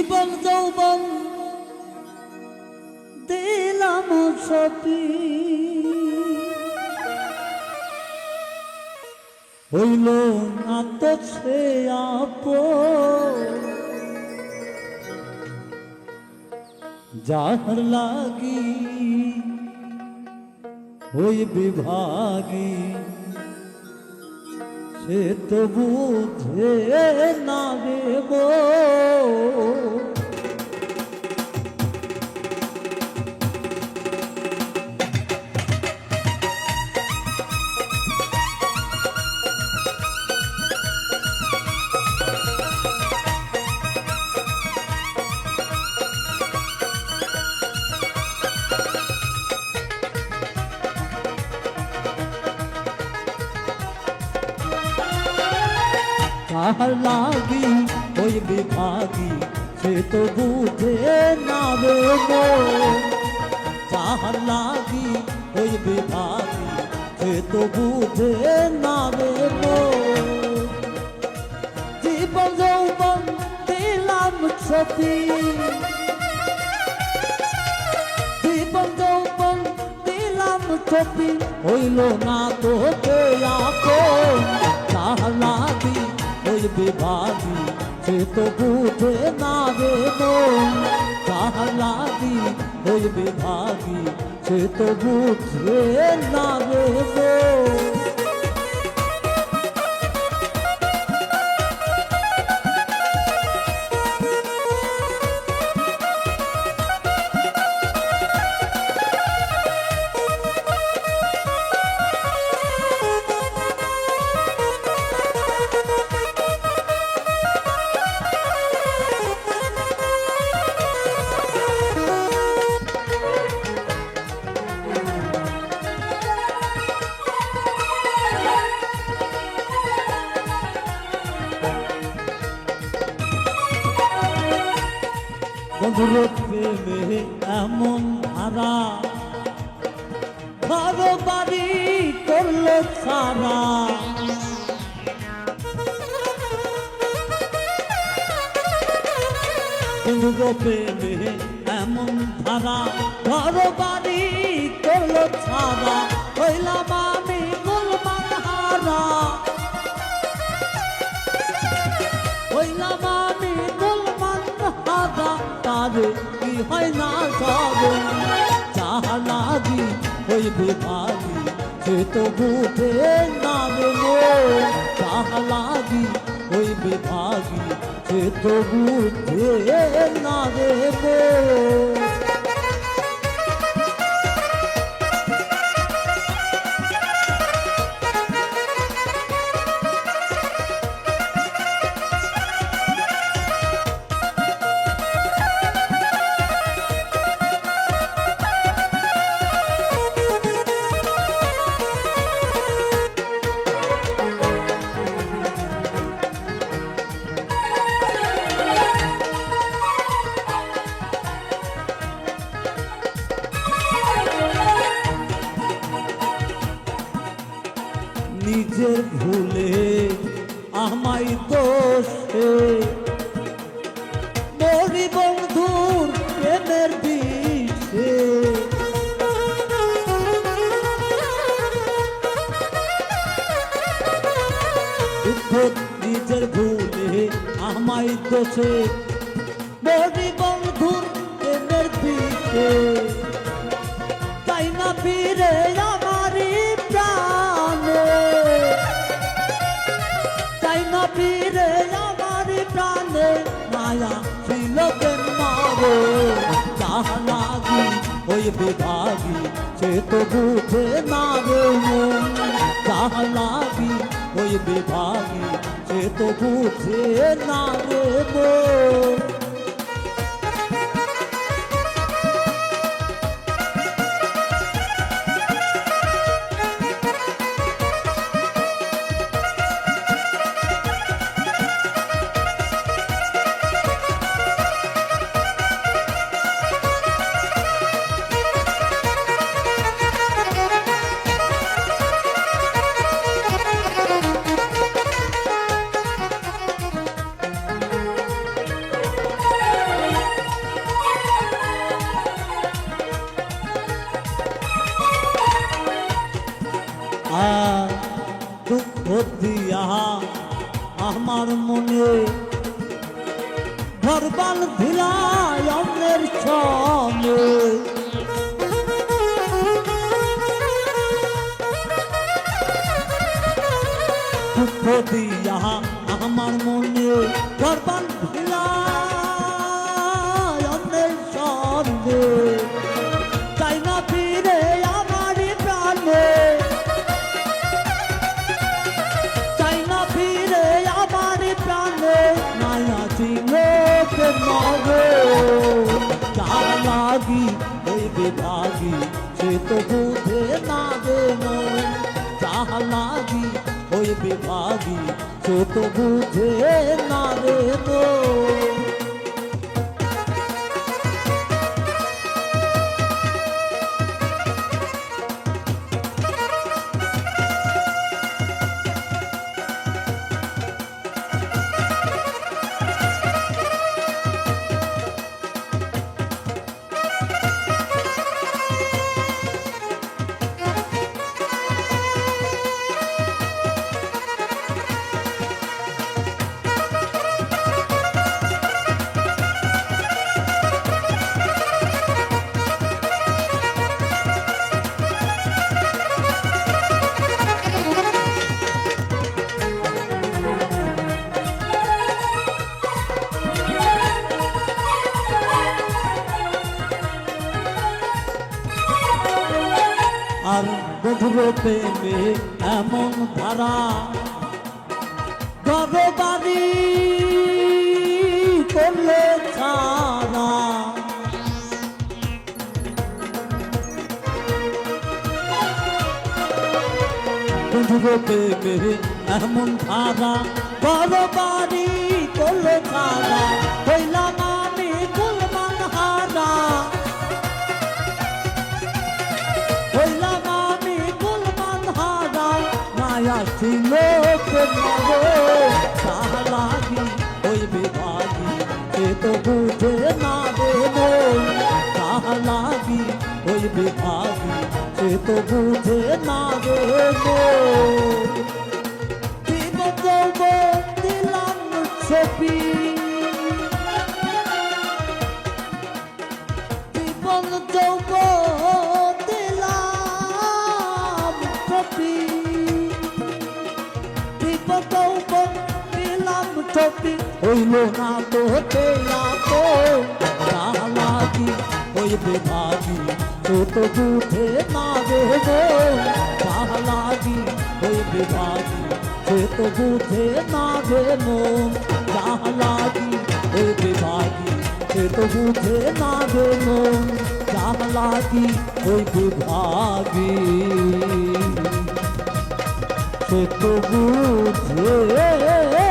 জীবন যৌবন দিলাম সপি হইল না তো সে আপ যাহার লাগি ওই বিভাগী সে তো বুঝে না দেব কাহার লাগি ওই বিভাগী, সে তো বুঝে না দেব যাহার লাগি ওই বিভাগী, সে তো বুঝে না দেব জীবন যৌবন দিলাম ছবি জীবন যৌবন দিলাম ছবি হইল না তো যাহার লাগি বিভাগী সে তো বুঝে না রে লাগি ওই বিভাগী সে তো বুঝে না বন্ধুর প্রেমে এমন ধারা। বাড়ি করল সারা। প্রেমে এমন ধারা। ঘর বাড়ি করল সারা। হইলাম আমি গোলমাল হারা। হইলাম যাহা লাগি ওই বিভাগী, সে তো বুঝে না। দেবো যাহা লাগি ওই বিভাগী, সে তো বুঝে না। মরি বন্ধুর প্রেমের বিষে নিজের ভুলে আমায় তো মরি ওই বিভাগী, সে তো বুঝে না রে মন। যাহা লাগি ওই বিভাগী, সে তো বুঝে না রে মন। দিয়া আমার মনে ভরবাল ভিলায় অমরের ছলে দিয়া আমার মনে ভরবাল নগে যার লাগি ওই বিভাগী সে তো বুঝে না রে মন। যাহা লাগি বিভাগী সে তো বুঝে না রে মন। আর বধুর প্রেমে এমন ধারা। ঘর বাড়ি করলে ছাড়া। বধুর প্রেমে এমন ধারা ঘর বাড়ি করলে ছাড়া। হইলাম ছিল তাহা লাগি ওই বিভাগী? সে তো বুঝে না মন তাহা লাগি ওই বিভাগী? সে তো বুঝে না দিব দিলাম ছবি। হইল না তো হতে আপো লাগি ওই বিভাগী তো তো বুঝে না দেবো লাগি ওই বিভাগী সে তো বুঝে না দেবো লাগি ওই বিভাগী সে তো বুঝে না দেবো লাগি ওই বিভাগী সে তো বুঝে